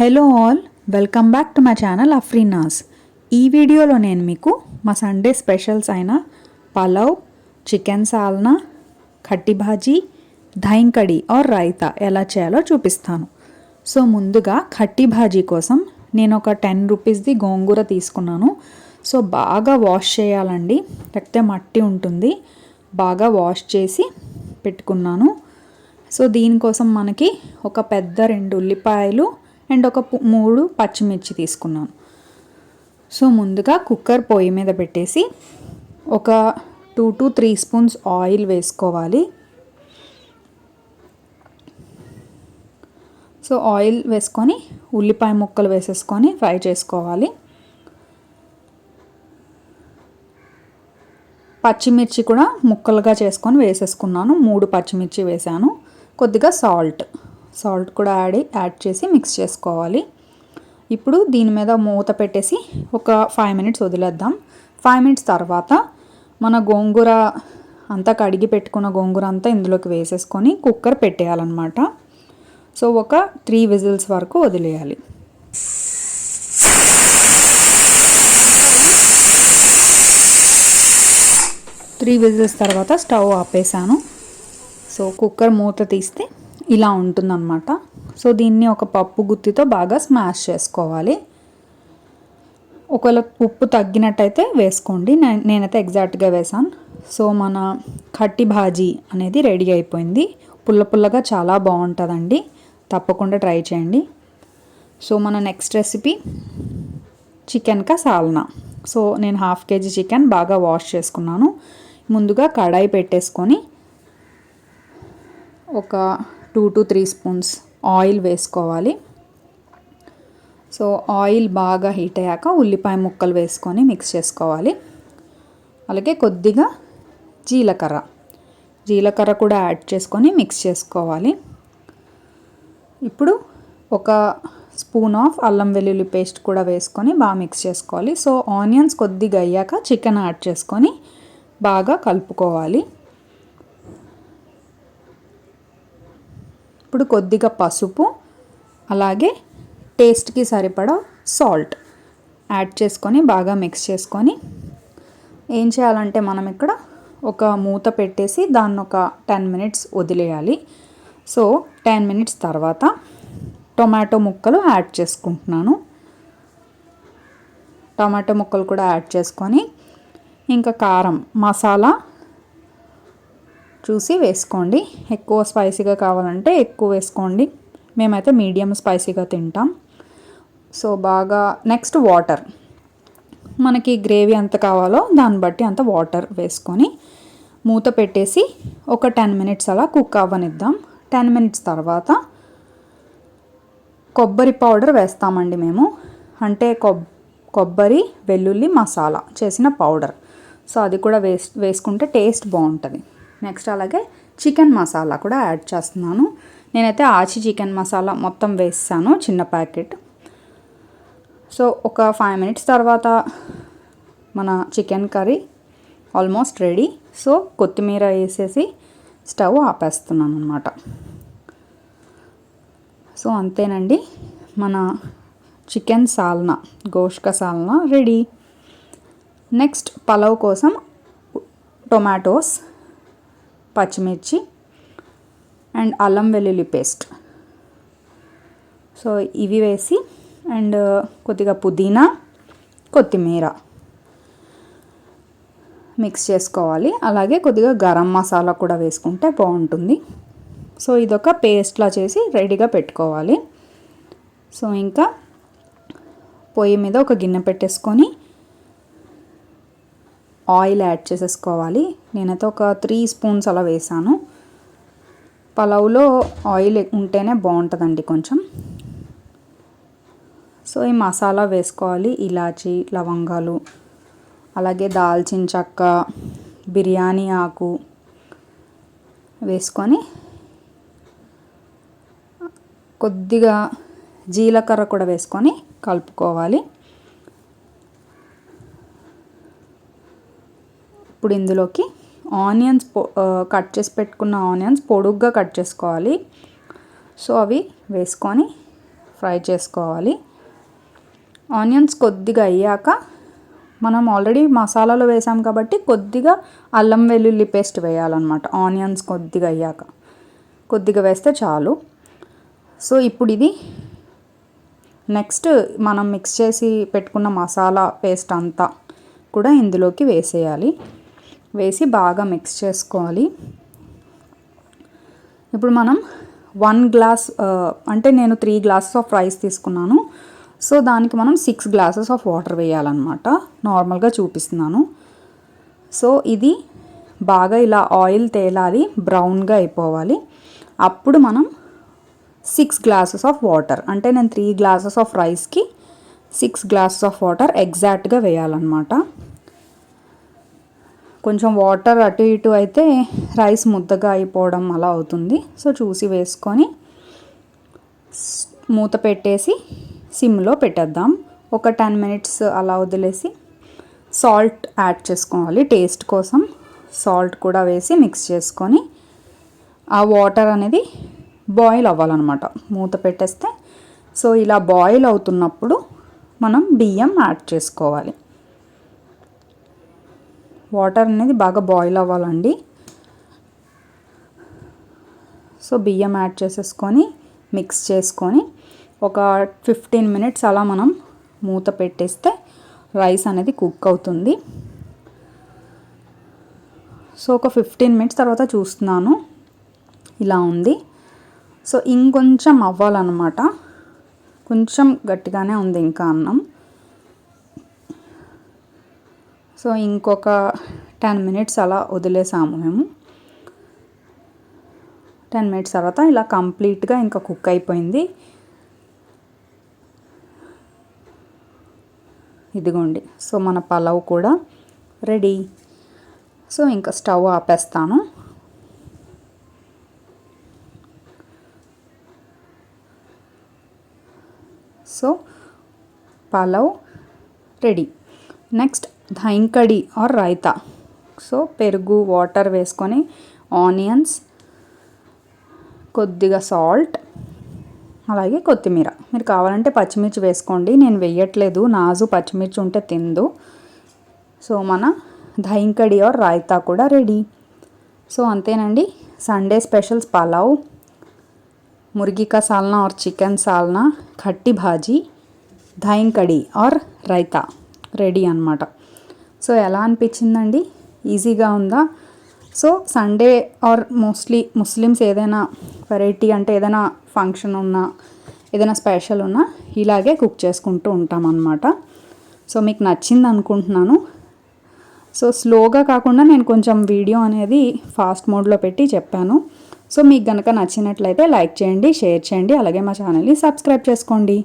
Hello all welcome back to my channel Afreenas. ఈ వీడియోలో నేను మీకు మా సండే స్పెషల్స్ అయిన పలావ్ చికెన్ సాల్నా ఖట్టి భాజీ ధైన్ కడి ఆర్ రైతా ఎలా చేయాలో చూపిస్తాను. సో ముందుగా ఖట్టి భాజీ కోసం నేను ఒక టెన్ రూపీస్ది గోంగూర తీసుకున్నాను. సో బాగా వాష్ చేయాలండి లేకపోతే మట్టి ఉంటుంది. బాగా వాష్ చేసి పెట్టుకున్నాను. సో దీనికోసం మనకి ఒక పెద్ద రెండు ఉల్లిపాయలు అండ్ ఒక మూడు పచ్చిమిర్చి తీసుకున్నాను సో ముందుగా కుక్కర్ పొయ్యి మీద పెట్టేసి ఒక two to three spoons oil వేసుకోవాలి. సో ఆయిల్ వేసుకొని ఉల్లిపాయ ముక్కలు వేసేసుకొని ఫ్రై చేసుకోవాలి. పచ్చిమిర్చి కూడా ముక్కలుగా చేసుకొని వేసేసుకున్నాను. మూడు పచ్చిమిర్చి వేసాను. కొద్దిగా సాల్ట్. సాల్ట్ కూడా యాడ్ యాడ్ చేసి మిక్స్ చేసుకోవాలి. ఇప్పుడు దీని మీద మూత పెట్టేసి ఒక ఫైవ్ మినిట్స్ వదిలేద్దాం. ఫైవ్ మినిట్స్ తర్వాత మన గోంగూర అంతా కడిగి పెట్టుకున్న గోంగూర అంతా ఇందులోకి వేసేసుకొని కుక్కర్ పెట్టేయాలన్నమాట. సో ఒక త్రీ విజిల్స్ వరకు వదిలేయాలి. త్రీ విజిల్స్ తర్వాత స్టవ్ ఆపేసాను సో కుక్కర్ మూత తీస్తే ఇలా ఉంటుందన్నమాట. సో దీన్ని ఒక పప్పు గుత్తితో బాగా స్మాష్ చేసుకోవాలి. ఒకవేళ ఉప్పు తగ్గినట్టయితే వేసుకోండి. నే- నేనైతే ఎగ్జాక్ట్గా వేసాను. సో మన కట్టి భాజీ అనేది రెడీ అయిపోయింది. పుల్ల పుల్లగా చాలా బాగుంటుందండి. తప్పకుండా ట్రై చేయండి. సో మన నెక్స్ట్ రెసిపీ చికెన్ కా సాల్నా. సో నేను హాఫ్ కేజీ చికెన్ బాగా వాష్ చేసుకున్నాను. ముందుగా కడాయి పెట్టేసుకొని ఒక two to three spoons oil వేసుకోవాలి. సో ఆయిల్ బాగా హీట్ అయ్యాక ఉల్లిపాయ ముక్కలు వేసుకొని మిక్స్ చేసుకోవాలి. అలాగే కొద్దిగా జీలకర్ర. జీలకర్ర కూడా యాడ్ చేసుకొని మిక్స్ చేసుకోవాలి. ఇప్పుడు ఒక స్పూన్ ఆఫ్ అల్లం వెల్లుల్లి పేస్ట్ కూడా వేసుకొని బాగా మిక్స్ చేసుకోవాలి. సో ఆనియన్స్ కొద్దిగా అయ్యాక చికెన్ యాడ్ చేసుకొని బాగా కలుపుకోవాలి. ఇప్పుడు కొద్దిగా పసుపు అలాగే టేస్ట్కి సరిపడా సాల్ట్ యాడ్ చేసుకొని బాగా మిక్స్ చేసుకొని ఏం చేయాలంటే మనం ఇక్కడ ఒక మూత పెట్టేసి దాన్ని ఒక టెన్ మినిట్స్ వదిలేయాలి. సో టెన్ మినిట్స్ తర్వాత టొమాటో ముక్కలు యాడ్ చేసుకుంటున్నాను. టమాటో ముక్కలు కూడా యాడ్ చేసుకొని ఇంకా కారం మసాలా చూసి వేసుకోండి. ఎక్కువ స్పైసీగా కావాలంటే ఎక్కువ వేసుకోండి. మేమైతే మీడియం స్పైసీగా తింటాం. సో బాగా నెక్స్ట్ వాటర్. మనకి గ్రేవీ ఎంత కావాలో దాన్ని బట్టి అంత వాటర్ వేసుకొని మూత పెట్టేసి ఒక టెన్ మినిట్స్ అలా కుక్ అవ్వనిద్దాం. టెన్ మినిట్స్ తర్వాత కొబ్బరి పౌడర్ వేస్తామండి మేము. అంటే కొబ్ కొబ్బరి వెల్లుల్లి మసాలా చేసిన పౌడర్. సో అది కూడా వేస్ వేసుకుంటే టేస్ట్ బాగుంటుంది. నెక్స్ట్ అలాగే చికెన్ మసాలా కూడా యాడ్ చేస్తున్నాను. నేనైతే ఆచి చికెన్ మసాలా మొత్తం వేసాను చిన్న ప్యాకెట్. సో ఒక ఫైవ్ మినిట్స్ తర్వాత మన chicken curry almost ready. So కొత్తిమీర వేసేసి స్టవ్ ఆపేస్తున్నాను అనమాట సో అంతేనండి. మన చికెన్ సాల్నా గోష్క సాల్నా రెడీ. నెక్స్ట్ పలావ్ కోసం టొమాటోస్ పచ్చిమిర్చి అండ్ అల్లం వెల్లుల్లి పేస్ట్. సో ఇవి వేసి అండ్ కొద్దిగా పుదీనా కొత్తిమీర మిక్స్ చేసుకోవాలి. అలాగే కొద్దిగా గరం మసాలా కూడా వేసుకుంటే బాగుంటుంది. సో ఇదొక పేస్ట్లా చేసి రెడీగా పెట్టుకోవాలి. సో ఇంకా పొయ్యి మీద ఒక గిన్నె పెట్టేసుకొని ఆయిల్ యాడ్ చేసేసుకోవాలి. నేనైతే ఒక త్రీ స్పూన్స్ అలా వేసాను. పలావ్లో ఆయిల్ ఉంటేనే బాగుంటుందండి కొంచెం. సో ఈ మసాలా వేసుకోవాలి. ఇలాచి లవంగాలు అలాగే దాల్చిన చెక్క బిర్యానీ ఆకు వేసుకొని కొద్దిగా జీలకర్ర కూడా వేసుకొని కలుపుకోవాలి. ఇప్పుడు ఇందులోకి ఆనియన్స్ పొ కట్ చేసి పెట్టుకున్న ఆనియన్స్ పొడుగ్గా కట్ చేసుకోవాలి. సో అవి వేసుకొని ఫ్రై చేసుకోవాలి. ఆనియన్స్ కొద్దిగా అయ్యాక మనం ఆల్రెడీ మసాలాలో వేసాం కాబట్టి కొద్దిగా అల్లం వెల్లుల్లి పేస్ట్ వేయాలన్నమాట. ఆనియన్స్ కొద్దిగా అయ్యాక. కొద్దిగా వేస్తే చాలు. సో ఇప్పుడు ఇది నెక్స్ట్ మనం మిక్స్ చేసి పెట్టుకున్న మసాలా పేస్ట్ అంతా కూడా ఇందులోకి వేసేయాలి. వేసి బాగా మిక్స్ చేసుకోవాలి. ఇప్పుడు మనం వన్ గ్లాస్ uh, అంటే నేను త్రీ గ్లాసెస్ ఆఫ్ రైస్ తీసుకున్నాను. సో దానికి మనం సిక్స్ గ్లాసెస్ ఆఫ్ వాటర్ వేయాలన్నమాట. నార్మల్గా చూపిస్తున్నాను. సో ఇది బాగా ఇలా ఆయిల్ తేలాలి బ్రౌన్గా అయిపోవాలి. అప్పుడు మనం సిక్స్ గ్లాసెస్ ఆఫ్ వాటర్ అంటే నేను త్రీ గ్లాసెస్ ఆఫ్ రైస్కి సిక్స్ గ్లాసెస్ ఆఫ్ వాటర్ ఎగ్జాక్ట్గా వేయాలన్నమాట. కొంచెం వాటర్ అటు ఇటు అయితే రైస్ ముద్దగా అయిపోవడం అలా అవుతుంది. సో చూసి వేసుకొని మూత పెట్టేసి సిమ్లో పెట్టేద్దాం. ఒక టెన్ మినిట్స్ అలా వదిలేసి సాల్ట్ యాడ్ చేసుకోవాలి. టేస్ట్ కోసం సాల్ట్ కూడా వేసి మిక్స్ చేసుకొని ఆ వాటర్ అనేది బాయిల్ అవ్వాలన్నమాట. మూత పెట్టేస్తే సో ఇలా బాయిల్ అవుతున్నప్పుడు మనం బియ్యం యాడ్ చేసుకోవాలి. వాటర్ అనేది బాగా బాయిల్ అవ్వాలండి. సో బియ్యం యాడ్ చేసేసుకొని మిక్స్ చేసుకొని ఒక ఫిఫ్టీన్ మినిట్స్ అలా మనం మూత పెట్టేస్తే రైస్ అనేది కుక్ అవుతుంది. సో ఒక ఫిఫ్టీన్ మినిట్స్ తర్వాత చూస్తున్నాను. ఇలా ఉంది. సో ఇంకొంచెం అవ్వాలన్నమాట. కొంచెం గట్టిగానే ఉంది ఇంకా అన్నం. సో ఇంకొక టెన్ మినిట్స్ అలా వదిలేసాము మేము. టెన్ మినిట్స్ తర్వాత ఇలా కంప్లీట్గా ఇంకా కుక్ అయిపోయింది. ఇదిగోండి సో మన పలావ్ కూడా రెడీ. సో ఇంకా stove ఆపేస్తాను. So pulao ready. Next dahi kadhi or raita. So పెరుగు వాటర్ వేసుకొని ఆనియన్స్ కొద్దిగా సాల్ట్ అలాగే కొత్తిమీర. మీరు కావాలంటే పచ్చిమిర్చి వేసుకోండి. నేను వేయట్లేదు. నాజు పచ్చిమిర్చి ఉంటే తిందు. సో మన ధైంకడి ఆర్ రాయితా కూడా రెడీ. సో అంతేనండి. Sunday specials pulao మురిగికా salna or chicken salna khatti bhaji dahi kadhi or raita. Ready అనమాట సో ఎలా అనిపించిందండి? ఈజీగా ఉందా? So Sunday or mostly Muslims ఏదైనా వెరైటీ అంటే ఏదైనా ఫంక్షన్ ఉన్నా ఏదైనా స్పెషల్ ఉన్నా ఇలాగే కుక్ చేసుకుంటూ ఉంటాం అన్నమాట సో మీకు నచ్చింది అనుకుంటున్నాను. సో స్లోగా కాకుండా నేను కొంచెం వీడియో అనేది ఫాస్ట్ మోడ్లో పెట్టి చెప్పాను. సో మీకు కనుక నచ్చినట్లయితే లైక్ చేయండి షేర్ చేయండి అలాగే మా ఛానల్ని సబ్స్క్రైబ్ చేసుకోండి.